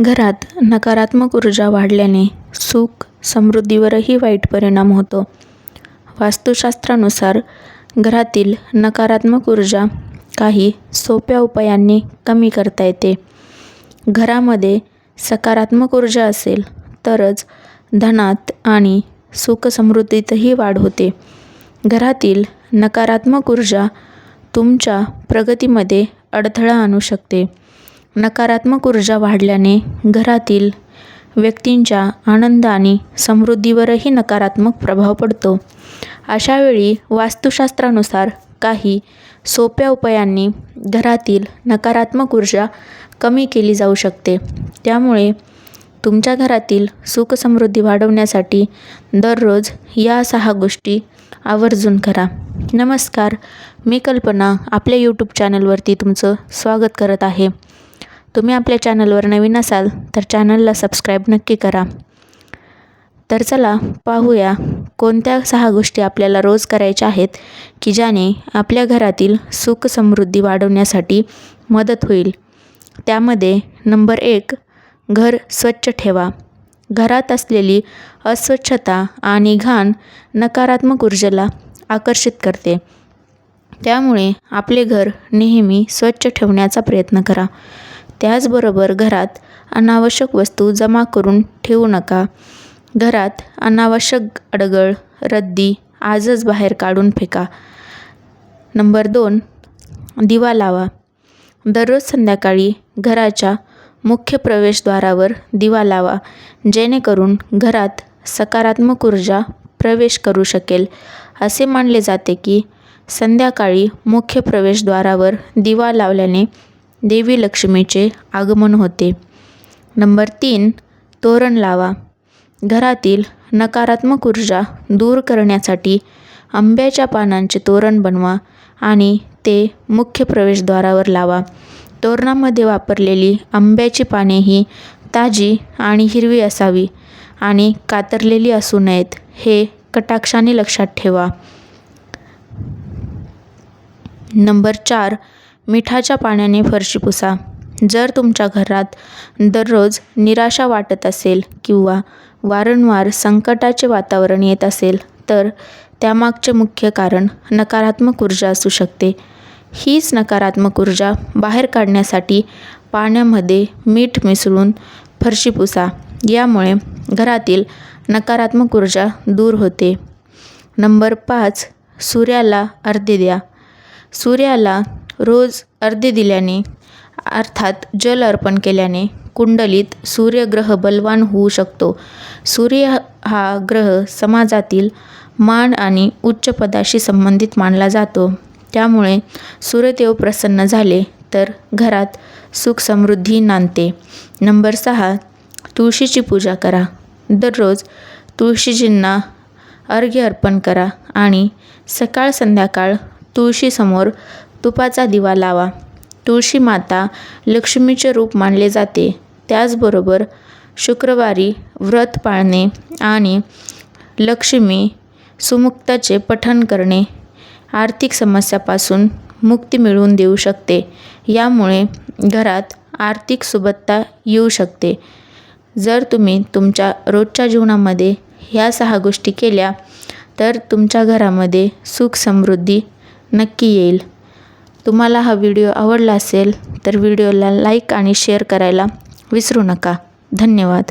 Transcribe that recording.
घरात नकारात्मक ऊर्जा वाढल्याने सुख समृद्धीवरही वाईट परिणाम होतो. वास्तुशास्त्रानुसार घरातील नकारात्मक ऊर्जा काही सोप्या उपायांनी कमी करता येते. घरामध्ये सकारात्मक ऊर्जा असेल तरच धनात आणि सुखसमृद्धीतही वाढ होते. घरातील नकारात्मक ऊर्जा तुमच्या प्रगतीमध्ये अडथळा आणू शकते. नकारात्मक ऊर्जा वाढल्याने घरातील व्यक्तींच्या आनंद आणि समृद्धीवरही नकारात्मक प्रभाव पडतो. अशावेळी वास्तुशास्त्रानुसार काही सोप्या उपायांनी घरातील नकारात्मक ऊर्जा कमी केली जाऊ शकते. त्यामुळे तुमच्या घरातील सुखसमृद्धी वाढवण्यासाठी दररोज या सहा गोष्टी आवर्जून करा. नमस्कार मी कल्पना आपल्या यूट्यूब चॅनलवरती तुमचं स्वागत करत आहे. तुम्ही आपल्या चॅनलवर नवीन असाल तर चॅनलला सबस्क्राईब नक्की करा. तर चला पाहूया कोणत्या सहा गोष्टी आपल्याला रोज करायच्या आहेत की ज्याने आपल्या घरातील सुख समृद्धी वाढवण्यासाठी मदत होईल. त्यामध्ये नंबर एक घर स्वच्छ ठेवा. घरात असलेली अस्वच्छता आणि घाण नकारात्मक ऊर्जेला आकर्षित करते. त्यामुळे आपले घर नेहमी स्वच्छ ठेवण्याचा प्रयत्न करा. त्याचबरोबर घरात अनावश्यक वस्तू जमा करून ठेवू नका. घरात अनावश्यक अडगळ रद्दी आजच बाहेर काढून फेका. नंबर दोन दिवा लावा. दररोज संध्याकाळी घराच्या मुख्य प्रवेशद्वारावर दिवा लावा जेणेकरून घरात सकारात्मक ऊर्जा प्रवेश करू शकेल. असे मानले जाते की संध्याकाळी मुख्य प्रवेशद्वारावर दिवा लावल्याने देवी लक्ष्मीचे आगमन होते. नंबर तीन तोरण लावा. घरातील नकारात्मक ऊर्जा दूर करण्यासाठी आंब्याच्या पानांचे तोरण बनवा आणि ते मुख्य प्रवेशद्वारावर लावा. तोरणामध्ये वापरलेली आंब्याची पाने ही ताजी आणि हिरवी असावी आणि कातरलेली असू नयेत हे कटाक्षाने लक्षात ठेवा. नंबर चार मिठाच्या पाण्याने फरशी पुसा. जर तुमच्या घरात दररोज निराशा वाटत असेल किंवा वारंवार संकटाचे वातावरण येत असेल तर त्यामागचे मुख्य कारण नकारात्मक ऊर्जा असू शकते. हीच नकारात्मक ऊर्जा बाहेर काढण्यासाठी पाण्यामध्ये मीठ मिसळून फरशी पुसा. यामुळे घरातील नकारात्मक ऊर्जा दूर होते. नंबर पाच सूर्याला अर्धे द्या. सूर्याला रोज अर्धे दिल्याने अर्थात जल अर्पण केल्याने कुंडलीत सूर्यग्रह बलवान होऊ शकतो. सूर्य हा ग्रह समाजातील मान आणि उच्च पदाशी संबंधित मानला जातो. त्यामुळे सूर्यदेव प्रसन्न झाले तर घरात सुख समृद्धी नांदते. नंबर सहा तुळशीची पूजा करा. दररोज तुळशीजींना अर्घ्य अर्पण करा आणि सकाळ संध्याकाळ तुळशीसमोर तुपाचा दिवा लावा. तुळशी माता लक्ष्मीचे रूप मानले जाते. त्याचबरोबर शुक्रवारी व्रत पाळणे आणि लक्ष्मी सुमुक्ताचे पठण करणे आर्थिक समस्यापासून मुक्ती मिळवून देऊ शकते. यामुळे घरात आर्थिक सुबत्ता येऊ शकते. जर तुम्ही तुमच्या रोजच्या जीवनामध्ये ह्या सहा गोष्टी केल्या तर तुमच्या घरामध्ये सुख समृद्धी नक्की येईल. तुम्हाला हा व्हिडिओ आवडला असेल तर व्हिडिओला लाईक आणि शेअर करायला विसरू नका. धन्यवाद.